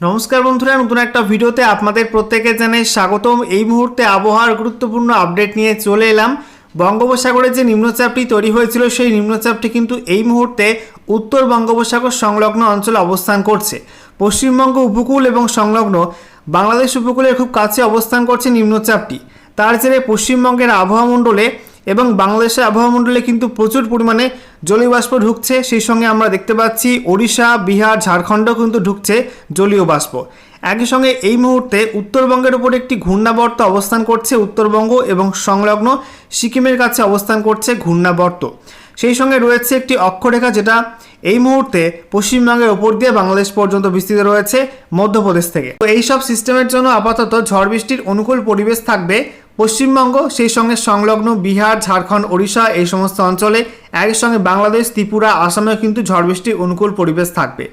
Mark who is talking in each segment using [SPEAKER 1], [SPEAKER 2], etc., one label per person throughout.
[SPEAKER 1] নমস্কার বন্ধুরা, নতুন একটা ভিডিওতে আপনাদের প্রত্যেকে জানাই স্বাগতম। এই মুহূর্তে আবহাওয়ার গুরুত্বপূর্ণ আপডেট নিয়ে চলে এলাম। বঙ্গোপসাগরে যে নিম্নচাপটি তৈরি হয়েছিল, সেই নিম্নচাপটি কিন্তু এই মুহূর্তে উত্তর বঙ্গোপসাগর সংলগ্ন অঞ্চলে অবস্থান করছে। পশ্চিমবঙ্গ উপকূল এবং সংলগ্ন বাংলাদেশ উপকূলের খুব কাছে অবস্থান করছে নিম্নচাপটি। তার জেরে পশ্চিমবঙ্গের আবহাওয়া মণ্ডলে এবং বাংলাদেশের আবহাওয়া মণ্ডলে কিন্তু প্রচুর পরিমাণে জলীয় বাষ্প ঢুকছে। সেই সঙ্গে আমরা দেখতে পাচ্ছি ওড়িশা, বিহার, ঝাড়খণ্ডও কিন্তু ঢুকছে জলীয় বাষ্প একই সঙ্গে এই মুহূর্তে উত্তরবঙ্গের উপর একটি ঘূর্ণাবর্ত অবস্থান করছে উত্তরবঙ্গ এবং সংলগ্ন সিকিমের কাছে অবস্থান করছে ঘূর্ণাবর্ত। সেই সঙ্গে রয়েছে একটি অক্ষরেখা যেটা এই মুহূর্তে পশ্চিমবঙ্গের ওপর দিয়ে বাংলাদেশ পর্যন্ত বিস্তৃত রয়েছে মধ্যপ্রদেশ থেকে। তো এইসব সিস্টেমের জন্য আপাতত ঝড় বৃষ্টির অনুকূল পরিবেশ থাকবে পশ্চিমবঙ্গ, সেই সঙ্গে সংলগ্ন বিহার, ঝাড়খণ্ড, ওড়িশা, এই সমস্ত অঞ্চলে একই সঙ্গে বাংলাদেশ, ত্রিপুরা, আসামেও কিন্তু ঝড় বৃষ্টির অনুকূল পরিবেশ থাকবে।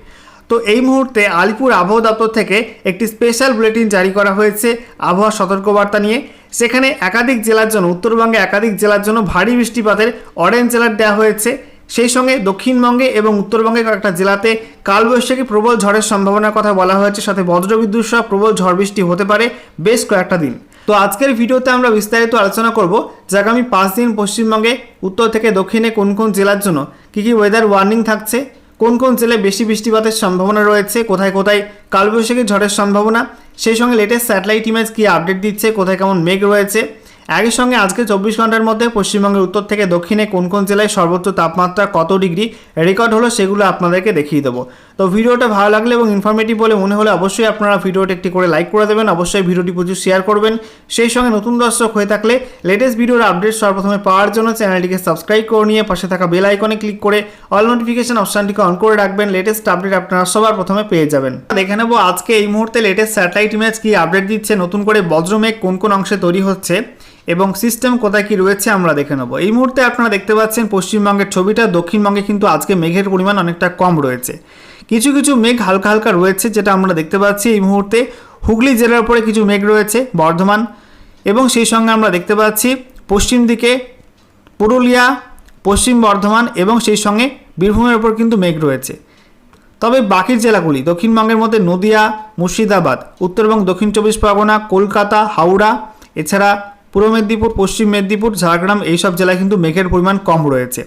[SPEAKER 1] তো এই মুহূর্তে আলিপুর আবহাওয়া দপ্তর থেকে একটি স্পেশাল বুলেটিন জারি করা হয়েছে আবহাওয়া সতর্কবার্তা নিয়ে। সেখানে একাধিক জেলার জন্য, উত্তরবঙ্গে একাধিক জেলার জন্য ভারী বৃষ্টিপাতের অরেঞ্জ অ্যালার্ট দেওয়া হয়েছে। সেই সঙ্গে দক্ষিণবঙ্গে এবং উত্তরবঙ্গে কয়েকটা জেলাতে কালবৈশাখী প্রবল ঝড়ের সম্ভাবনার কথা বলা হয়েছে। সাথে বজ্রবিদ্যুৎ সহ প্রবল ঝড় বৃষ্টি হতে পারে বেশ কয়েকটা দিন। তো আজকের ভিডিওতে আমরা বিস্তারিত আলোচনা করব যে আগামী পাঁচ দিন পশ্চিমবঙ্গে, উত্তর থেকে দক্ষিণে কোন কোন জেলার জন্য কী কী ওয়েদার ওয়ার্নিং থাকছে, কোন কোন জেলায় বেশি বৃষ্টিপাতের সম্ভাবনা রয়েছে, কোথায় কোথায় কালবৈশাখী ঝড়ের সম্ভাবনা, সেই সঙ্গে লেটেস্ট স্যাটেলাইট ইমেজ কী আপডেট দিচ্ছে, কোথায় কেমন মেঘ রয়েছে একই সঙ্গে আজকে চব্বিশ ঘণ্টার মধ্যে পশ্চিমবঙ্গের উত্তর থেকে দক্ষিণে কোন কোন জেলায় সর্বোচ্চ তাপমাত্রা কত ডিগ্রি রেকর্ড হলো সেগুলো আপনাদেরকে দেখিয়ে দেবো। তো ভিডিওটা ভালো লাগলে এবং ইনফরমেটিভ বলে মনে হলে অবশ্যই আপনারা ভিডিওটা একটি করে লাইক করে দেবেন, অবশ্যই ভিডিওটি প্রচুর শেয়ার করবেন। সেই সঙ্গে নতুন দর্শক হয়ে থাকলে লেটেস্ট ভিডিওর আপডেট সর্বপ্রথমে পাওয়ার জন্য চ্যানেলটিকে সাবস্ক্রাইব করে নিয়ে পাশে থাকা বেল আইকনে ক্লিক করে অল নোটিফিকেশন অপশানটিকে অন করে রাখবেন লেটেস্ট আপডেট আপনারা সবার প্রথমে পেয়ে যাবেন। দেখে নেব আজকে এই মুহূর্তে লেটেস্ট স্যাটেলাইট ইমেজ কি আপডেট দিচ্ছে, নতুন করে বজ্রমেঘ কোন কোন অংশে তৈরি হচ্ছে। এবং সিস্টেম কোথায় কি রয়েছে আমরা দেখে নেব। এই মুহূর্তে আপনারা দেখতে পাচ্ছেন পশ্চিমবঙ্গের ছবিটা। দক্ষিণবঙ্গে কিন্তু আজকে মেঘের পরিমাণ অনেকটা কম রয়েছে। কিছু কিছু মেঘ হালকা হালকা রয়েছে যেটা আমরা দেখতে পাচ্ছি এই মুহূর্তে। হুগলি জেলার উপরে কিছু মেঘ রয়েছে, বর্ধমান। এবং সেই সঙ্গে আমরা দেখতে পাচ্ছি পশ্চিম দিকে পুরুলিয়া, পশ্চিম বর্ধমান এবং সেই সঙ্গে বীরভূমের ওপর কিন্তু মেঘ রয়েছে। তবে বাকি জেলাগুলি, দক্ষিণবঙ্গের মধ্যে নদিয়া, মুর্শিদাবাদ উত্তরবঙ্গ দক্ষিণ চব্বিশ পরগনা, কলকাতা, হাওড়া, এছাড়া পূর্ব মেদিনীপুর, পশ্চিম মেদিনীপুর, ঝাড়গ্রাম এইসব জেলায় কিন্তু মেঘের পরিমাণ কম রয়েছে।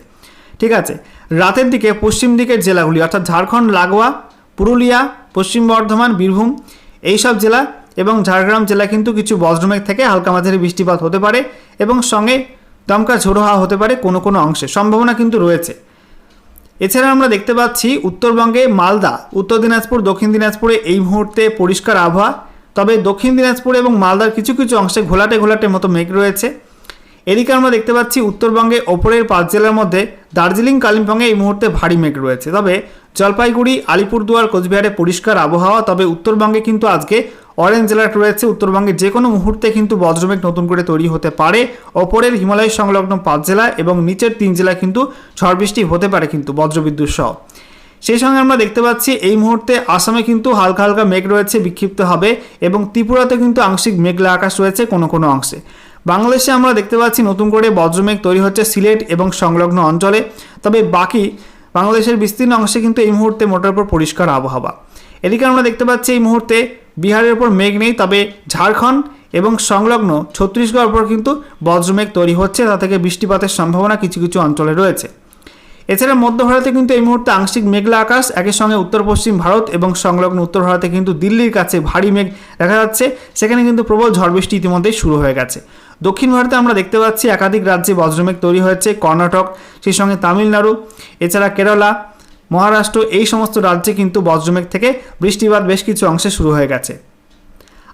[SPEAKER 1] ঠিক আছে? রাতের দিকে পশ্চিম দিকের জেলাগুলি, অর্থাৎ ঝাড়খণ্ড, লাগোয়া, পুরুলিয়া, পশ্চিম বর্ধমান, বীরভূম এইসব জেলা এবং ঝাড়গ্রাম জেলা কিন্তু কিছু বজ্রমেঘ থেকে হালকা মাঝারি বৃষ্টিপাত হতে পারে এবং সঙ্গে দমকা ঝোড়ো হাওয়া হতে পারে কোনো কোনো অংশে। সম্ভাবনা কিন্তু রয়েছে। এছাড়া আমরা দেখতে পাচ্ছি, উত্তরবঙ্গে মালদা, উত্তর দিনাজপুর, দক্ষিণ দিনাজপুরে এই মুহূর্তে পরিষ্কার আবহাওয়া। তবে দক্ষিণ দিনাজপুর এবং মালদার কিছু কিছু অংশে ঘোলাটে ঘোলাটে মতো মেঘ রয়েছে। এদিকে আমরা দেখতে পাচ্ছি উত্তরবঙ্গে ওপরের পাঁচ জেলার মধ্যে দার্জিলিং, কালিম্পংয়ে এই মুহূর্তে ভারী মেঘ রয়েছে। তবে জলপাইগুড়ি, আলিপুরদুয়ার, কোচবিহারে পরিষ্কার আবহাওয়া, তবে উত্তরবঙ্গে কিন্তু আজকে অরেঞ্জ অ্যালার্ট রয়েছে। উত্তরবঙ্গে যে কোনো মুহূর্তে কিন্তু বজ্রমেঘ নতুন করে তৈরি হতে পারে। ওপরের হিমালয় সংলগ্ন পাঁচ জেলা এবং নিচের তিন জেলা কিন্তু ঝড় বৃষ্টি হতে পারে কিন্তু বজ্রবিদ্যুৎ সহ। সেই সঙ্গে আমরা দেখতে পাচ্ছি এই মুহূর্তে আসামে কিন্তু হালকা হালকা মেঘ রয়েছে, বিক্ষিপ্ত হবে এবং ত্রিপুরাতে কিন্তু আংশিক মেঘলা আকাশ রয়েছে কোনো কোনো অংশে। বাংলাদেশে আমরা দেখতে পাচ্ছি নতুন করে বজ্রমেঘ তৈরি হচ্ছে সিলেট এবং সংলগ্ন অঞ্চলে। তবে বাকি বাংলাদেশের বিস্তীর্ণ অংশে কিন্তু এই মুহূর্তে মোটার উপর পরিষ্কার আবহাওয়া। এদিকে আমরা দেখতে পাচ্ছি এই মুহূর্তে বিহারের উপর মেঘ নেই, তবে ঝাড়খণ্ড এবং সংলগ্ন ছত্তিশগড়ের উপর কিন্তু বজ্রমেঘ তৈরি হচ্ছে, তা থেকে বৃষ্টিপাতের সম্ভাবনা কিছু কিছু অঞ্চলে রয়েছে। এছাড়া মধ্য ভারতে কিন্তু এই মুহূর্তে আংশিক মেঘলা আকাশ একই সঙ্গে উত্তর পশ্চিম ভারত এবং সংলগ্ন উত্তর ভারতে কিন্তু দিল্লির কাছে ভারী মেঘ দেখা যাচ্ছে। সেখানে কিন্তু প্রবল ঝড় বৃষ্টি ইতিমধ্যেই শুরু হয়ে গেছে। দক্ষিণ ভারতে আমরা দেখতে পাচ্ছি একাধিক রাজ্যে বজ্রমেঘ তৈরি হয়েছে, কর্ণাটক, সেই সঙ্গে তামিলনাড়ু, এছাড়া কেরালা, মহারাষ্ট্র, এই সমস্ত রাজ্যে কিন্তু বজ্রমেঘ থেকে বৃষ্টিপাত বেশ কিছু অংশে শুরু হয়ে গেছে।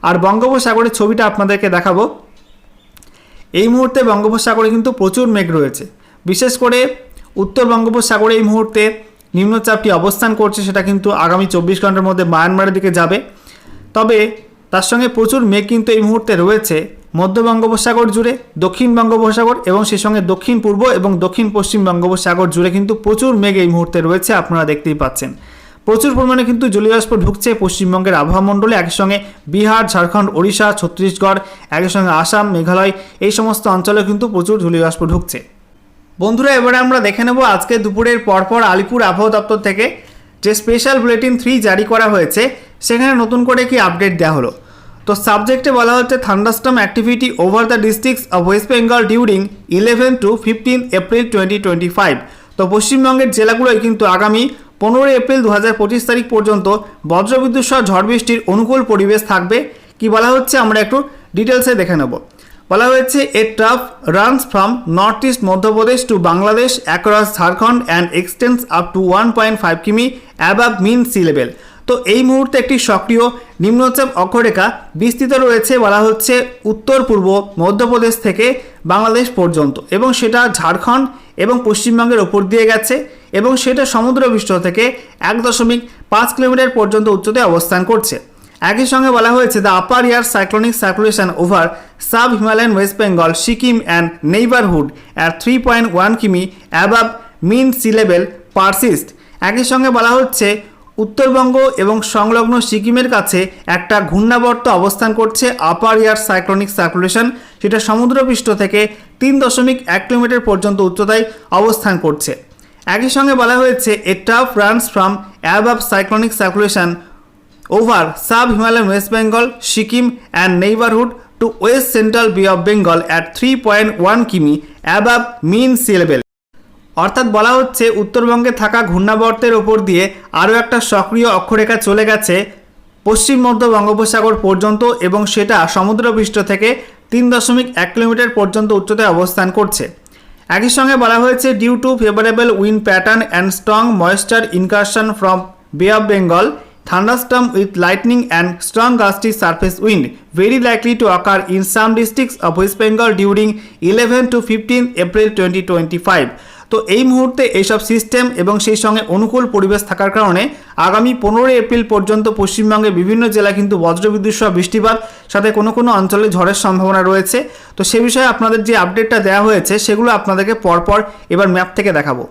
[SPEAKER 1] আর বঙ্গোপসাগরের ছবিটা আপনাদেরকে দেখাবো। এই মুহূর্তে বঙ্গোপসাগরে কিন্তু প্রচুর মেঘ রয়েছে। বিশেষ করে উত্তর বঙ্গোপসাগরে এই মুহূর্তে নিম্নচাপটি অবস্থান করছে, সেটা কিন্তু আগামী চব্বিশ ঘণ্টার মধ্যে মায়ানমারের দিকে যাবে। তবে তার সঙ্গে প্রচুর মেঘ কিন্তু এই মুহূর্তে রয়েছে, মধ্য বঙ্গোপসাগর জুড়ে, দক্ষিণ বঙ্গোপসাগর এবং সেই সঙ্গে দক্ষিণ পূর্ব এবং দক্ষিণ পশ্চিম বঙ্গোপসাগর জুড়ে কিন্তু প্রচুর মেঘ এই মুহূর্তে রয়েছে, আপনারা দেখতেই পাচ্ছেন। প্রচুর পরিমাণে কিন্তু জলীয়বাষ্প ঢুকছে পশ্চিমবঙ্গের আবহাওয়া মণ্ডলে, একই সঙ্গে বিহার, ঝাড়খণ্ড, ওড়িশা, ছত্তিশগড়, একই সঙ্গে আসাম, মেঘালয়, এই সমস্ত অঞ্চলে কিন্তু প্রচুর জলীয়বাষ্প ঢুকছে। বন্ধুরা, এবারে আমরা দেখে নেব আজকে দুপুরের পরপর আলিপুর আবহাওয়া দপ্তর থেকে যে স্পেশাল বুলেটিন থ্রি জারি করা হয়েছে, সেখানে নতুন করে কি আপডেট দেওয়া হলো। তো সাবজেক্টে বলা হচ্ছে thunderstorm activity over the districts of West Bengal during eleven to fifteen April twenty twenty five তো পশ্চিমবঙ্গের জেলাগুলোয় কিন্তু আগামী পনেরোই এপ্রিল দু হাজার পঁচিশ তারিখ পর্যন্ত বজ্রবিদ্যুৎ সহ ঝড় বৃষ্টির অনুকূল পরিবেশ থাকবে। কি বলা হচ্ছে, আমরা একটু ডিটেলসে দেখে নেব। বলা হয়েছে a trough runs from north east Madhya Pradesh to Bangladesh across Jharkhand and extends up to one point five কিমি অ্যাবাভ মিন সি লেভেল তো এই মুহূর্তে একটি সক্রিয় নিম্নচাপ অক্ষরেখা বিস্তৃত রয়েছে, বলা হচ্ছে উত্তর পূর্ব মধ্যপ্রদেশ থেকে বাংলাদেশ পর্যন্ত এবং সেটা ঝাড়খণ্ড এবং পশ্চিমবঙ্গের ওপর দিয়ে গেছে এবং সেটা সমুদ্রপৃষ্ঠ থেকে এক দশমিক পাঁচ কিলোমিটার পর্যন্ত উচ্চতায় অবস্থান করছে। একই সঙ্গে বলা হয়েছে the upper air cyclonic circulation over sub Himalayan West Bengal Sikkim and neighbourhood at three point one km above mean sea level persist একই সঙ্গে বলা হচ্ছে, উত্তরবঙ্গ এবং সংলগ্ন সিকিমের কাছে একটা ঘূর্ণাবর্ত অবস্থান করছে আপার ইয়ার সাইক্লোনিক সার্কুলেশন সেটা সমুদ্রপৃষ্ঠ থেকে তিন দশমিক এক কিলোমিটার পর্যন্ত উচ্চতায় অবস্থান করছে। একই সঙ্গে বলা হয়েছে a trough runs from above cyclonic circulation over sub Himalayan West Bengal Sikkim and neighbourhood to west central bay of Bengal at three point one কিমি অ্যাবাভ মিন সি লেভেল অর্থাৎ বলা হচ্ছে উত্তরবঙ্গে থাকা ঘূর্ণাবর্তের ওপর দিয়ে আরও একটা সক্রিয় অক্ষরেখা চলে গেছে পশ্চিম মধ্য বঙ্গোপসাগর পর্যন্ত এবং সেটা সমুদ্রপৃষ্ঠ থেকে তিন দশমিক এক কিলোমিটার পর্যন্ত উচ্চতায় অবস্থান করছে। একই সঙ্গে বলা হয়েছে due to favourable wind pattern and strong moisture incursion from bay of Bengal thunderstorm with lightning and strong gusty surface wind, very likely to occur in some districts of West Bengal during 11 to 15 April 2025 তো এই মুহূর্তে এইসব system এবং সেই সঙ্গে অনুকূল পরিবেশ থাকার কারণে আগামী পনেরোই এপ্রিল পর্যন্ত পশ্চিমবঙ্গের বিভিন্ন জেলা কিন্তু বজ্রবিদ্যুৎ সহ বৃষ্টিপাত, সাথে কোনো কোনো অঞ্চলে ঝড়ের সম্ভাবনা রয়েছে। তো সে বিষয়ে আপনাদের যে আপডেটটা দেওয়া হয়েছে, সেগুলো আপনাদেরকে পরপর এবার ম্যাপ থেকে দেখাবো।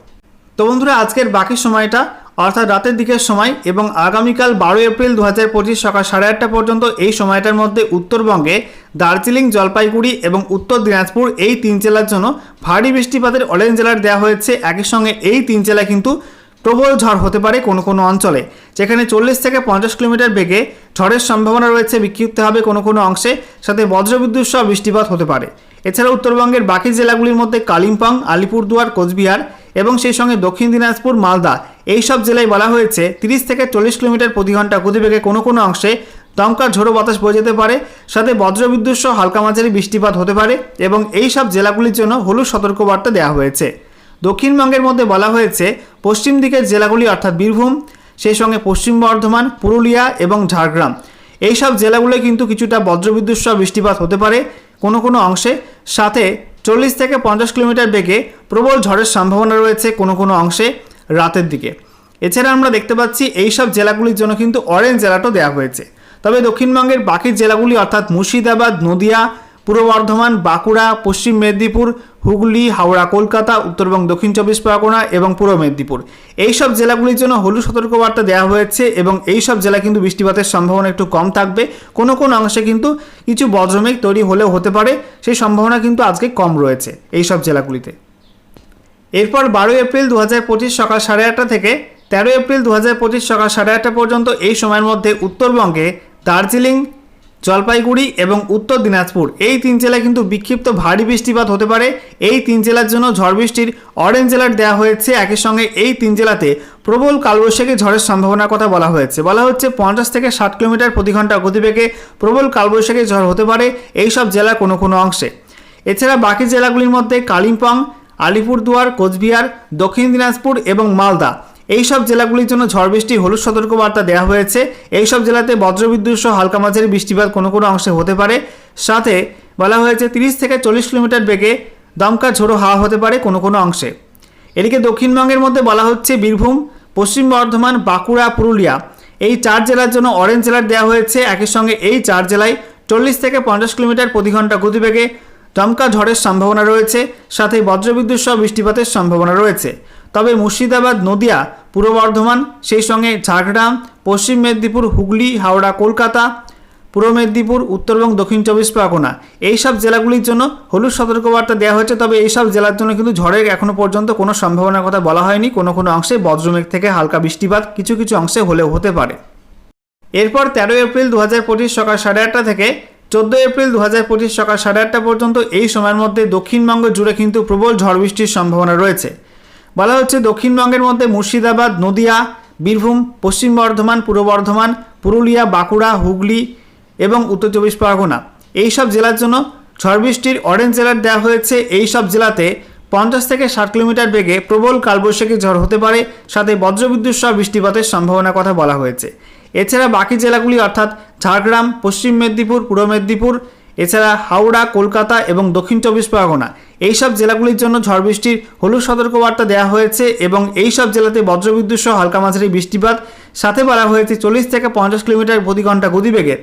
[SPEAKER 1] তো বন্ধুরা, আজকের বাকি সময়টা অর্থাৎ রাতের দিকের সময় এবং আগামীকাল বারো এপ্রিল দু হাজার পঁচিশ সকাল সাড়ে আটটা পর্যন্ত এই সময়টার মধ্যে উত্তরবঙ্গে দার্জিলিং, জলপাইগুড়ি এবং উত্তর দিনাজপুর এই তিন জেলার জন্য ভারী বৃষ্টিপাতের অরেঞ্জ জেলার দেওয়া হয়েছে। একই সঙ্গে এই তিন জেলা কিন্তু প্রবল ঝড় হতে পারে কোনো কোনো অঞ্চলে। যেখানে চল্লিশ থেকে পঞ্চাশ কিলোমিটার বেগে ঝড়ের সম্ভাবনা রয়েছে। বিক্ষিপ্ত হবে কোনো কোনো অংশে সাথে বজ্রবিদ্যুৎ সহ বৃষ্টিপাত হতে পারে। এছাড়া উত্তরবঙ্গের বাকি জেলাগুলির মধ্যে কালিম্পং, আলিপুরদুয়ার, কোচবিহার এবং সেই সঙ্গে দক্ষিণ দিনাজপুর, মালদা। এই সব জেলায় বলা হয়েছে, তিরিশ থেকে চল্লিশ কিলোমিটার প্রতি ঘণ্টা গতিবেগে কোনো কোনো অংশে দমকা ঝোড়ো বাতাস বয়ে যেতে পারে, সাথে বজ্রবিদ্যুৎ সহ হালকা মাঝারি বৃষ্টিপাত হতে পারে এবং এই সব জেলাগুলির জন্য হলুদ সতর্কবার্তা দেওয়া হয়েছে। দক্ষিণবঙ্গের মধ্যে বলা হয়েছে, পশ্চিম দিকের জেলাগুলি অর্থাৎ বীরভূম, সেই সঙ্গে পশ্চিম বর্ধমান, পুরুলিয়া এবং ঝাড়গ্রাম। এই সব জেলাগুলোয় কিন্তু কিছুটা বজ্রবিদ্যুৎ সহ বৃষ্টিপাত হতে পারে। কোনো কোনো অংশে সাথে চল্লিশ থেকে পঞ্চাশ কিলোমিটার বেগে প্রবল ঝড়ের সম্ভাবনা রয়েছে কোনো কোনো অংশে রাতের দিকে। এছাড়া আমরা দেখতে পাচ্ছি এই সব জেলাগুলির জন্য কিন্তু অরেঞ্জ জেলাটাও দেওয়া হয়েছে। তবে দক্ষিণবঙ্গের বাকি জেলাগুলি অর্থাৎ মুর্শিদাবাদ, নদিয়া পূর্ব বর্ধমান, বাঁকুড়া, পশ্চিম মেদিনীপুর, হুগলি, হাওড়া, কলকাতা উত্তরবঙ্গ দক্ষিণ চব্বিশ পরগনা এবং পূর্ব মেদিনীপুর। এই সব জেলাগুলির জন্য হলুদ সতর্কবার্তা দেওয়া হয়েছে এবং এই সব জেলা কিন্তু বৃষ্টিপাতের সম্ভাবনা একটু কম থাকবে। কোনো কোনো অংশে কিন্তু কিছু বজ্রমেঘ তৈরি হলেও হতে পারে, সেই সম্ভাবনা কিন্তু আজকে কম রয়েছে এই সব জেলাগুলিতে। এরপর বারোই এপ্রিল দু হাজার পঁচিশ সকাল সাড়ে আটটা থেকে তেরোই এপ্রিল দু হাজার পঁচিশ সকাল সাড়ে আটটা পর্যন্ত এই সময়ের মধ্যে উত্তরবঙ্গে দার্জিলিং জলপাইগুড়ি এবং উত্তর দিনাজপুর। এই তিন জেলায় কিন্তু বিক্ষিপ্ত ভারী বৃষ্টিপাত হতে পারে। এই তিন জেলার জন্য ঝড় বৃষ্টির অরেঞ্জ অ্যালার্ট দেওয়া হয়েছে। একই সঙ্গে এই তিন জেলাতে প্রবল কালবৈশাখী ঝড়ের সম্ভাবনার কথা বলা হয়েছে। বলা হচ্ছে পঞ্চাশ থেকে ষাট কিলোমিটার প্রতি ঘণ্টা গতিবেগে প্রবল কালবৈশাখী ঝড় হতে পারে এই সব জেলার কোনো কোনো অংশে। এছাড়া বাকি জেলাগুলির মধ্যে কালিম্পং, আলিপুরদুয়ার, কোচবিহার, দক্ষিণ দিনাজপুর এবং মালদা। এই সব জেলাগুলির জন্য ঝড় বৃষ্টি, হলুদ সতর্কবার্তা দেওয়া হয়েছে। এই সব জেলাতে বজ্রবিদ্যুৎ সহ হালকা মাঝারি বৃষ্টিপাত কোনো কোনো অংশে হতে পারে। সাথে বলা হয়েছে, তিরিশ থেকে চল্লিশ কিলোমিটার বেগে দমকা ঝোড়ো হাওয়া হতে পারে কোনো কোনো অংশে। এদিকে দক্ষিণবঙ্গের মধ্যে বলা হচ্ছে, বীরভূম, পশ্চিম বর্ধমান, বাঁকুড়া, পুরুলিয়া এই চার জেলার জন্য অরেঞ্জ জেলার দেওয়া হয়েছে। একই সঙ্গে এই চার জেলায় চল্লিশ থেকে পঞ্চাশ কিলোমিটার প্রতি ঘণ্টা গতিবেগে দমকা ঝড়ের সম্ভাবনা রয়েছে। সাথে বজ্রবিদ্যুৎ সহ বৃষ্টিপাতের সম্ভাবনা রয়েছে। তবে মুর্শিদাবাদ, নদিয়া, পূর্ব বর্ধমান, সেই সঙ্গে ঝাড়গ্রাম, পশ্চিম মেদিনীপুর, হুগলি, হাওড়া, কলকাতা, পূর্ব মেদিনীপুর উত্তরবঙ্গ দক্ষিণ চব্বিশ পরগনা। এই সব জেলাগুলির জন্য হলুদ সতর্কবার্তা দেওয়া হয়েছে, তবে এই সব জেলার জন্য কিন্তু ঝড়ের এখনও পর্যন্ত কোনো সম্ভাবনার কথা বলা হয়নি। কোনো কোনো অংশে বজ্রমেঘ থেকে হালকা বৃষ্টিপাত, কিছু কিছু অংশে হলেও হতে পারে। এরপর তেরোই এপ্রিল দু পঁচিশ সকাল সাড়ে আটটা থেকে চোদ্দোই এপ্রিল দু হাজার পঁচিশ সকাল সাড়ে আটটা পর্যন্ত এই সময়ের মধ্যে দক্ষিণবঙ্গ জুড়ে কিন্তু প্রবল ঝড় বৃষ্টির সম্ভাবনা রয়েছে। বলা হচ্ছে দক্ষিণবঙ্গের মধ্যে মুর্শিদাবাদ, নদিয়া, বীরভূম, পশ্চিম বর্ধমান, পূর্ব বর্ধমান, পুরুলিয়া, বাঁকুড়া, হুগলি এবং উত্তর চব্বিশ পরগনা। এই সব জেলার জন্য ঝড় বৃষ্টির অরেঞ্জ অ্যালার্ট দেওয়া হয়েছে। এই সব জেলাতে পঞ্চাশ থেকে ষাট কিলোমিটার বেগে প্রবল কালবৈশাখী ঝড় হতে পারে। সাথে বজ্রবিদ্যুৎ সহ বৃষ্টিপাতের সম্ভাবনার কথা বলা হয়েছে। এছাড়া বাকি জেলাগুলি অর্থাৎ ঝাড়গ্রাম, পশ্চিম মেদিনীপুর, পূর্ব মেদিনীপুর এছাড়া হাওড়া, কলকাতা এবং দক্ষিণ চব্বিশ পরগনা। এই সব জেলাগুলির জন্য ঝড় বৃষ্টির হলুদ সতর্কবার্তা দেওয়া হয়েছে এবং এই সব জেলাতে বজ্রবিদ্যুৎ সহ হালকা মাঝারি বৃষ্টিপাত। সাথে বলা হয়েছে, চল্লিশ থেকে পঞ্চাশ কিলোমিটার প্রতি ঘণ্টা গতিবেগে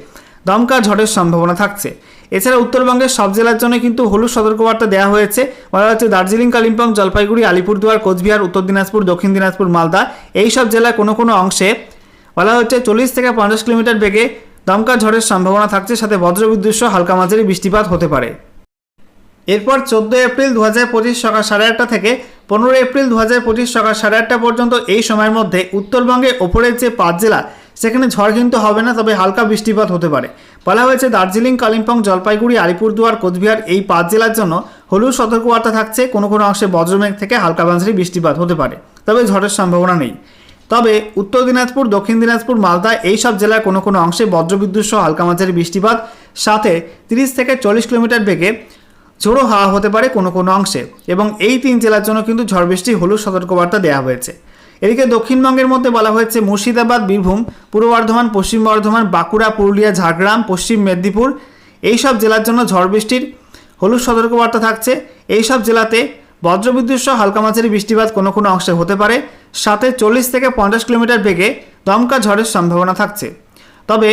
[SPEAKER 1] দমকা ঝড়ের সম্ভাবনা থাকছে। এছাড়া উত্তরবঙ্গের সব জেলার জন্য কিন্তু হলুদ সতর্কবার্তা দেওয়া হয়েছে। বলা হচ্ছে, দার্জিলিং, কালিম্পং, জলপাইগুড়ি, আলিপুরদুয়ার, কোচবিহার, উত্তর দিনাজপুর, দক্ষিণ দিনাজপুর, মালদা। এই সব জেলার কোনো কোনো অংশে বলা হচ্ছে, চল্লিশ থেকে পঞ্চাশ কিলোমিটার বেগে দমকা ঝড়ের সম্ভাবনা থাকছে, সাথে বজ্রবিদ্যুৎ সহ হালকা মাঝারি বৃষ্টিপাত হতে পারে। এরপর চোদ্দোই এপ্রিল দু হাজার পঁচিশ সকাল সাড়ে আটটা থেকে পনেরো এপ্রিল দু হাজার পঁচিশ সকাল সাড়ে আটটা পর্যন্ত এই সময়ের মধ্যে উত্তরবঙ্গে ওপরের যে পাঁচ জেলা, সেখানে ঝড় কিন্তু হবে না, তবে হালকা বৃষ্টিপাত হতে পারে। বলা হয়েছে দার্জিলিং, কালিম্পং, জলপাইগুড়ি, আলিপুরদুয়ার, কোচবিহার এই পাঁচ জেলার জন্য হলুদ সতর্কবার্তা থাকছে। কোনো কোনো অংশে বজ্রমেঘ থেকে হালকা মাঝারি বৃষ্টিপাত হতে পারে, তবে ঝড়ের সম্ভাবনা নেই। তবে উত্তর দিনাজপুর, দক্ষিণ দিনাজপুর, মালদা এই সব জেলার কোনো কোনো অংশে বজ্রবিদ্যুৎ সহ হালকা মাঝারি বৃষ্টিপাত, সাথে তিরিশ থেকে চল্লিশ কিলোমিটার বেগে ঝোড়ো হাওয়া হতে পারে কোনো কোনো অংশে এবং এই তিন জেলার জন্য কিন্তু ঝড় বৃষ্টি হলুদ সতর্কবার্তা দেওয়া হয়েছে। এদিকে দক্ষিণবঙ্গের মধ্যে বলা হয়েছে মুর্শিদাবাদ, বীরভূম, পূর্ব বর্ধমান, পশ্চিম বর্ধমান, বাঁকুড়া, পুরুলিয়া, ঝাড়গ্রাম, পশ্চিম মেদিনীপুর এই সব জেলার জন্য ঝড় বৃষ্টির হলুদ সতর্কবার্তা থাকছে। এই সব জেলাতে বজ্রবিদ্যুৎ সহ হালকা মাঝারি বৃষ্টিপাত কোনো কোনো অংশে হতে পারে। সাথে চল্লিশ থেকে পঞ্চাশ কিলোমিটার বেগে দমকা ঝড়ের সম্ভাবনা থাকছে। তবে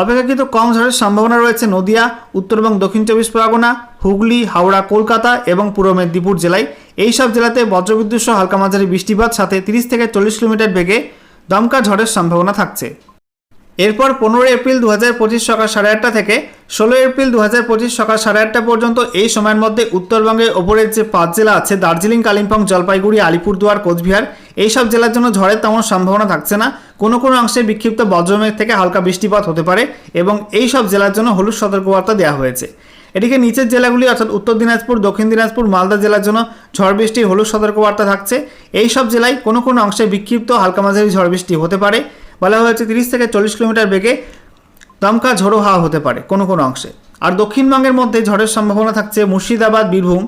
[SPEAKER 1] অপেক্ষাকৃত কম ঝড়ের সম্ভাবনা রয়েছে নদিয়া, উত্তর এবং দক্ষিণ চব্বিশ পরগনা, হুগলি, হাওড়া, কলকাতা এবং পূর্ব মেদিনীপুর জেলায়। এই সব জেলাতে বজ্রবিদ্যুৎ সহ হালকা মাঝারি বৃষ্টিপাত, সাথে তিরিশ থেকে চল্লিশ কিলোমিটার বেগে দমকা ঝড়ের সম্ভাবনা থাকছে। এরপর পনেরোই এপ্রিল দু হাজার পঁচিশ সকাল সাড়ে আটটা থেকে ষোলোই এপ্রিল দু হাজার পঁচিশ সকাল সাড়ে আটটা পর্যন্ত এই সময়ের মধ্যে উত্তরবঙ্গের ওপরের যে পাঁচ জেলা আছে, দার্জিলিং, কালিম্পং, জলপাইগুড়ি, আলিপুরদুয়ার, কোচবিহার, এই সব জেলার জন্য ঝড়ের তেমন সম্ভাবনা থাকছে না। কোনো কোনো অংশে বিক্ষিপ্ত বজ্রমেঘ থেকে হালকা বৃষ্টিপাত হতে পারে এবং এই সব জেলার জন্য হলুদ সতর্কবার্তা দেওয়া হয়েছে। এদিকে নিচের জেলাগুলি অর্থাৎ উত্তর দিনাজপুর, দক্ষিণ দিনাজপুর, মালদা জেলার জন্য ঝড় বৃষ্টি হলুদ সতর্কবার্তা থাকছে। এই সব জেলায় কোনো কোনো অংশে বিক্ষিপ্ত হালকা মাঝারি ঝড় বৃষ্টি হতে পারে। বলা হয়েছে তিরিশ থেকে চল্লিশ কিলোমিটার বেগে দমকা ঝোড়ো হাওয়া হতে পারে কোনো কোনো অংশে। আর দক্ষিণবঙ্গের মধ্যে ঝড়ের সম্ভাবনা থাকছে মুর্শিদাবাদ, বীরভূম,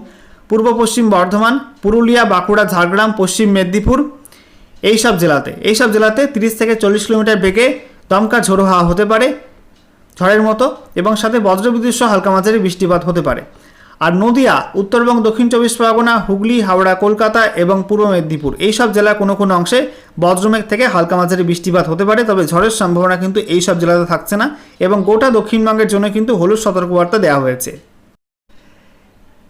[SPEAKER 1] পূর্ব পশ্চিম বর্ধমান, পুরুলিয়া, বাঁকুড়া, ঝাড়গ্রাম, পশ্চিম মেদিনীপুর এই সব জেলাতে। এই সব জেলাতে তিরিশ থেকে চল্লিশ কিলোমিটার বেগে দমকা ঝোড়ো হাওয়া হতে পারে ঝড়ের মতো এবং সাথে বজ্রবিদ্যুৎ সহ হালকা মাঝারি বৃষ্টিপাত হতে পারে। আর নদিয়া, উত্তর এবং দক্ষিণ চব্বিশ পরগনা, হুগলি, হাওড়া, কলকাতা এবং পূর্ব মেদিনীপুর। এই সব জেলার কোনো কোনো অংশে বজ্রমেঘ থেকে হালকা মাঝারি বৃষ্টিপাত হতে পারে, তবে ঝড়ের সম্ভাবনা কিন্তু এই সব জেলাতে থাকছে না এবং গোটা দক্ষিণবঙ্গের জন্য কিন্তু হলুদ সতর্কবার্তা দেওয়া হয়েছে।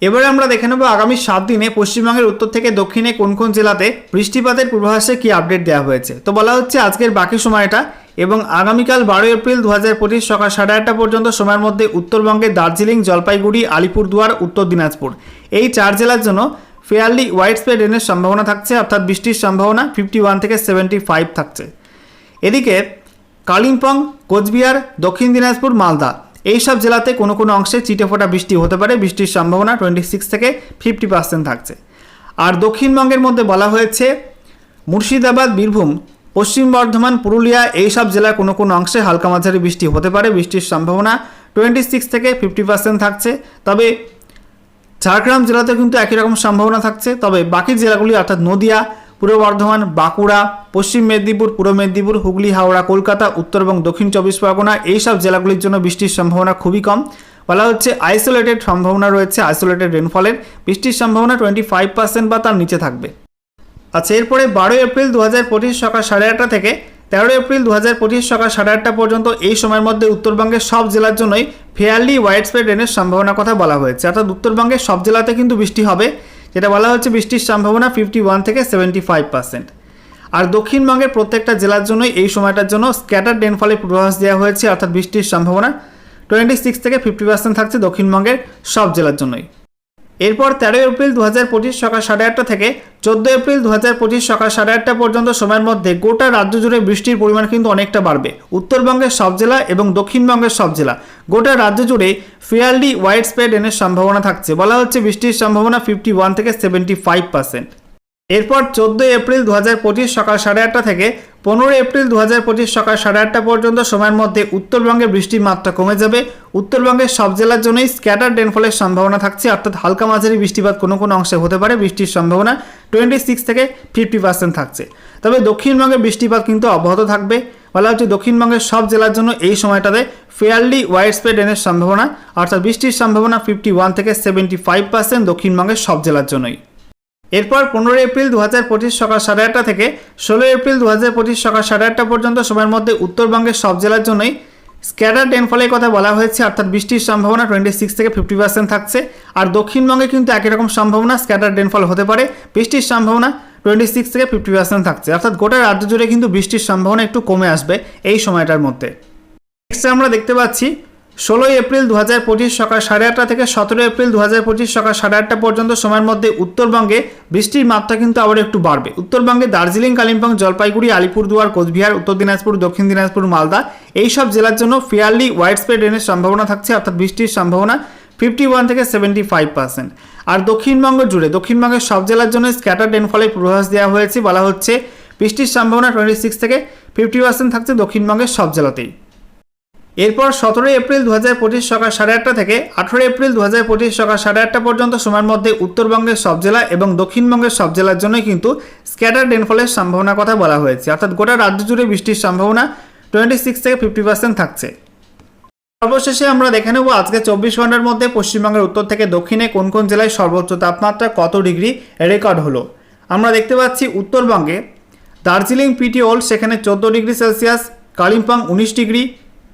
[SPEAKER 1] এবারে আমরা দেখে নেব আগামী সাত দিনে পশ্চিমবঙ্গের উত্তর থেকে দক্ষিণে কোন কোন জেলাতে বৃষ্টিপাতের পূর্বাভাসে কি আপডেট দেওয়া হয়েছে। তো বলা হচ্ছে আজকের বাকি সময়টা এবং আগামীকাল বারো এপ্রিল দু হাজার পঁচিশ সকাল সাড়ে আটটা পর্যন্ত সময়ের মধ্যে উত্তরবঙ্গের দার্জিলিং, জলপাইগুড়ি, আলিপুরদুয়ার, উত্তর দিনাজপুর। এই চার জেলার জন্য ফেয়ারলি ওয়াইড স্প্রেড রেনের সম্ভাবনা থাকছে, অর্থাৎ বৃষ্টির সম্ভাবনা ফিফটি ওয়ান থেকে সেভেন্টি ফাইভ থাকছে। এদিকে কালিম্পং, কোচবিহার, দক্ষিণ দিনাজপুর, মালদা, এই সব জেলাতে কোনো কোনো অংশে চিটেফোঁটা বৃষ্টি হতে পারে। বৃষ্টির সম্ভাবনা টোয়েন্টি সিক্স থেকে ফিফটি পার্সেন্ট থাকছে। আর দক্ষিণবঙ্গের মধ্যে বলা হয়েছে মুর্শিদাবাদ, বীরভূম পশ্চিম বর্ধমান, পুরুলিয়া এই সব জেলার কোনো কোনো অংশে হালকা মাঝারি বৃষ্টি হতে পারে। বৃষ্টির সম্ভাবনা টোয়েন্টি সিক্স থেকে ফিফটি পার্সেন্ট থাকছে। তবে ঝাড়গ্রাম জেলাতে কিন্তু একই রকম সম্ভাবনা থাকছে। তবে বাকি জেলাগুলি অর্থাৎ নদিয়া, পূর্ব বর্ধমান, বাঁকুড়া, পশ্চিম মেদিনীপুর, পূর্ব মেদিনীপুর, হুগলি, হাওড়া, কলকাতা, উত্তর এবং দক্ষিণ চব্বিশ পরগনা এই সব জেলাগুলির জন্য বৃষ্টির সম্ভাবনা খুবই কম। বলা হচ্ছে আইসোলেটেড সম্ভাবনা রয়েছে আইসোলেটেড রেনফলের বৃষ্টির সম্ভাবনা টোয়েন্টি ফাইভ পার্সেন্ট বা তার নিচে থাকবে। আচ্ছা এরপরে বারোই এপ্রিল দু হাজার পঁচিশ সকাল সাড়ে আটটা থেকে তেরোই এপ্রিল দু হাজার পঁচিশ সকাল সাড়ে আটটা পর্যন্ত এই সময়ের মধ্যে উত্তরবঙ্গের সব জেলার জন্যই ফেয়ারলি ওয়াইড স্প্রেড রেনের সম্ভাবনার কথা বলা হয়েছে। অর্থাৎ উত্তরবঙ্গের সব জেলাতে কিন্তু বৃষ্টি হবে, যেটা বলা হচ্ছে বৃষ্টির সম্ভাবনা ফিফটি ওয়ান থেকে সেভেন্টি ফাইভ পার্সেন্ট আর দক্ষিণবঙ্গের প্রত্যেকটা জেলার জন্যই এই সময়টার জন্য স্ক্যাটার রেনফলের পূর্বাভাস দেওয়া হয়েছে, অর্থাৎ বৃষ্টির সম্ভাবনা টোয়েন্টি সিক্স থেকে ফিফটি পার্সেন্ট থাকছে দক্ষিণবঙ্গের সব জেলার জন্যই। এরপর তেরোই এপ্রিল দু হাজার পঁচিশ সকাল সাড়ে আটটা থেকে চোদ্দ এপ্রিল দু হাজার পঁচিশ সকাল সাড়ে আটটা পর্যন্ত সময়ের মধ্যে গোটা রাজ্য জুড়ে বৃষ্টির পরিমাণ কিন্তু অনেকটা বাড়বে। উত্তরবঙ্গের সব জেলা এবং দক্ষিণবঙ্গের সব জেলা। গোটা রাজ্য জুড়ে ফিয়ালডি ওয়াইড স্প্রেড এনের সম্ভাবনা থাকছে। বলা হচ্ছে বৃষ্টির সম্ভাবনা ফিফটি ওয়ান থেকে সেভেন্টি ফাইভ পার্সেন্ট। এরপর চোদ্দোই এপ্রিল দু হাজার পঁচিশ সকাল সাড়ে আটটা থেকে পনেরোই এপ্রিল দু হাজার পঁচিশ সকাল সাড়ে আটটা পর্যন্ত সময়ের মধ্যে উত্তরবঙ্গে বৃষ্টির মাত্রা কমে যাবে। উত্তরবঙ্গের সব জেলার জন্যই স্ক্যাটার ডেনফলের সম্ভাবনা থাকছে, অর্থাৎ হালকা মাঝারি বৃষ্টিপাত কোনো কোনো অংশে হতে পারে, বৃষ্টির সম্ভাবনা টোয়েন্টি সিক্স থেকে ফিফটি পার্সেন্ট থাকছে। তবে দক্ষিণবঙ্গে বৃষ্টিপাত কিন্তু অব্যাহত থাকবে। বলা হচ্ছে দক্ষিণবঙ্গের সব জেলার জন্য এই সময়টাতে ফেয়ারলি ওয়াইড স্প্রেড রেনের সম্ভাবনা, অর্থাৎ বৃষ্টির সম্ভাবনা ফিফটি ওয়ান থেকে সেভেন্টি ফাইভ পার্সেন্ট দক্ষিণবঙ্গের সব জেলার জন্যই। এরপর পনেরোই এপ্রিল দু হাজার পঁচিশ সকাল সাড়ে আটটা থেকে ষোলোই এপ্রিল দু হাজার পঁচিশ সকাল সাড়ে আটটা পর্যন্ত সময়ের মধ্যে উত্তরবঙ্গের সব জেলার জন্যই স্ক্যাটার রেনফলের কথা বলা হয়েছে, অর্থাৎ বৃষ্টির সম্ভাবনা টোয়েন্টি সিক্স থেকে ফিফটি পার্সেন্ট থাকছে। আর দক্ষিণবঙ্গে কিন্তু একই রকম সম্ভাবনা, স্ক্যাটার রেনফল হতে পারে, বৃষ্টির সম্ভাবনা টোয়েন্টি সিক্স থেকে ফিফটি পার্সেন্ট থাকছে। অর্থাৎ গোটা রাজ্য জুড়ে কিন্তু বৃষ্টির সম্ভাবনা একটু কমে আসবে এই সময়টার মধ্যে। নেক্সট আমরা দেখতে পাচ্ছি ষোলোই এপ্রিল দু হাজার পঁচিশ সকাল সাড়ে আটটা থেকে সতেরো এপ্রিল দু হাজার পঁচিশ সকাল সাড়ে আটটা পর্যন্ত সময়ের মধ্যে উত্তরবঙ্গে বৃষ্টির মাত্রা কিন্তু আবার একটু বাড়বে। উত্তরবঙ্গে দার্জিলিং, কালিম্পং, জলপাইগুড়ি, আলিপুরদুয়ার, কোচবিহার, উত্তর দিনাজপুর, দক্ষিণ দিনাজপুর, মালদা এই সব জেলার জন্য ফিয়ারলি ওয়াইড স্প্রেড রেনের সম্ভাবনা থাকছে, অর্থাৎ বৃষ্টির সম্ভাবনা ফিফটি ওয়ান থেকে সেভেন্টি ফাইভ পার্সেন্ট আর দক্ষিণবঙ্গ জুড়ে, দক্ষিণবঙ্গের সব জেলার জন্য স্ক্যাটার রেনফলের পূর্বাভাস দেওয়া হয়েছে, বলা হচ্ছে বৃষ্টির সম্ভাবনা টোয়েন্টি সিক্স থেকে ফিফটি পার্সেন্ট থাকছে দক্ষিণবঙ্গের সব জেলাতেই। এরপর সতেরোই এপ্রিল দু হাজার পঁচিশ সকাল সাড়ে আটটা থেকে আঠেরোই এপ্রিল দু হাজার পঁচিশ সকাল সাড়ে আটটা পর্যন্ত সময়ের মধ্যে উত্তরবঙ্গের সব জেলা এবং দক্ষিণবঙ্গের সব জেলার জন্যই কিন্তু স্ক্যাটার রেনফলের সম্ভাবনার কথা বলা হয়েছে। অর্থাৎ গোটা রাজ্য জুড়ে বৃষ্টির সম্ভাবনা টোয়েন্টি সিক্স থেকে ফিফটি পার্সেন্ট থাকছে। সর্বশেষে আমরা দেখে নেব আজকে চব্বিশ ঘণ্টার মধ্যে পশ্চিমবঙ্গের উত্তর থেকে দক্ষিণে কোন কোন জেলায় সর্বোচ্চ তাপমাত্রা কত ডিগ্রি রেকর্ড হলো। আমরা দেখতে পাচ্ছি উত্তরবঙ্গে দার্জিলিং, পিটি ওল্ড, সেখানে চোদ্দ ডিগ্রি সেলসিয়াস, কালিম্পং উনিশ ডিগ্রি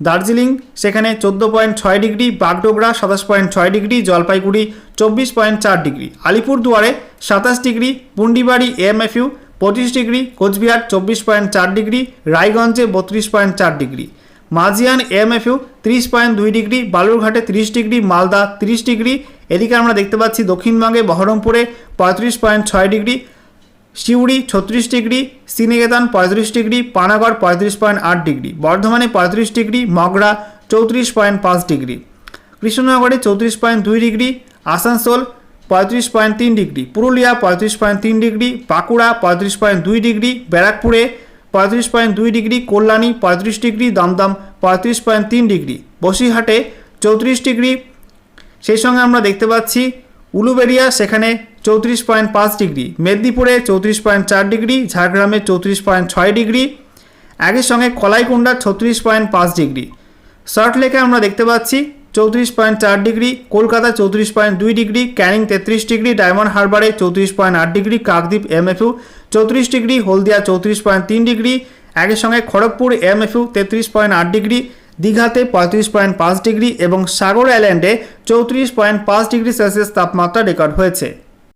[SPEAKER 1] দার্জিলিং, সেখানে চোদ্দ পয়েন্ট ছয় ডিগ্রি, বাগডোগরা সাতাশ পয়েন্ট ছয় ডিগ্রি, জলপাইগুড়ি চব্বিশ পয়েন্ট চার ডিগ্রি, আলিপুরদুয়ারে সাতাশ ডিগ্রি, পুন্ডিবাড়ি এমএফইউ পঁচিশ ডিগ্রি, কোচবিহার চব্বিশ পয়েন্ট চার ডিগ্রি, রায়গঞ্জে বত্রিশ পয়েন্ট চার ডিগ্রি মাজিয়ান এমএফইউ তিরিশ পয়েন্ট দুই ডিগ্রি, বালুরঘাটে তিরিশ ডিগ্রি, মালদা তিরিশ ডিগ্রি, এদিকে আমরা দেখতে পাচ্ছি দক্ষিণবঙ্গে বহরমপুরে পঁয়ত্রিশ পয়েন্ট ছয় ডিগ্রি সিউড়ি ছত্রিশ ডিগ্রি শ্রীনিকেতন পঁয়ত্রিশ ডিগ্রি, পানাগড় পঁয়ত্রিশ পয়েন্ট আট ডিগ্রি, বর্ধমানে পঁয়ত্রিশ ডিগ্রি, মগরা চৌত্রিশ পয়েন্ট পাঁচ ডিগ্রি, কৃষ্ণনগরে চৌত্রিশ পয়েন্ট দুই ডিগ্রি, আসানসোল পঁয়ত্রিশ পয়েন্ট তিন ডিগ্রি, পুরুলিয়া পঁয়ত্রিশ পয়েন্ট তিন ডিগ্রি, বাঁকুড়া পঁয়ত্রিশ পয়েন্ট দুই ডিগ্রি, ব্যারাকপুরে পঁয়ত্রিশ পয়েন্ট দুই ডিগ্রি, কল্যাণী পঁয়ত্রিশ ডিগ্রি, দমদম পঁয়ত্রিশ পয়েন্ট তিন ডিগ্রি, বসিরহাটে চৌত্রিশ ডিগ্রি। সেই সঙ্গে আমরা দেখতে পাচ্ছি উলুবেড়িয়া, সেখানে চৌত্রিশ পয়েন্ট পাঁচ ডিগ্রি, মেদিনীপুরে চৌত্রিশ পয়েন্ট চার ডিগ্রি, ঝাড়গ্রামে চৌত্রিশ পয়েন্ট ছয় ডিগ্রি, একই সঙ্গে কলাইকুণ্ডা ছত্রিশ পয়েন্ট পাঁচ ডিগ্রি। সল্টলেকে আমরা দেখতে পাচ্ছি চৌত্রিশ পয়েন্ট চার ডিগ্রি, কলকাতা চৌত্রিশ পয়েন্ট দুই ডিগ্রি, ক্যানিং তেত্রিশ ডিগ্রি, ডায়মন্ড হারবারে চৌত্রিশ পয়েন্ট আট ডিগ্রি, কাকদ্বীপ এমএফইউ চৌত্রিশ ডিগ্রি, হলদিয়া চৌত্রিশ পয়েন্ট তিন ডিগ্রি, একই সঙ্গে খড়গপুর এমএফইউ তেত্রিশ পয়েন্ট আট ডিগ্রি, দীঘাতে পঁয়ত্রিশ পয়েন্ট পাঁচ ডিগ্রি এবং সাগর আইল্যান্ডে চৌত্রিশ পয়েন্ট পাঁচ ডিগ্রি সেলসিয়াস তাপমাত্রা রেকর্ড হয়েছে।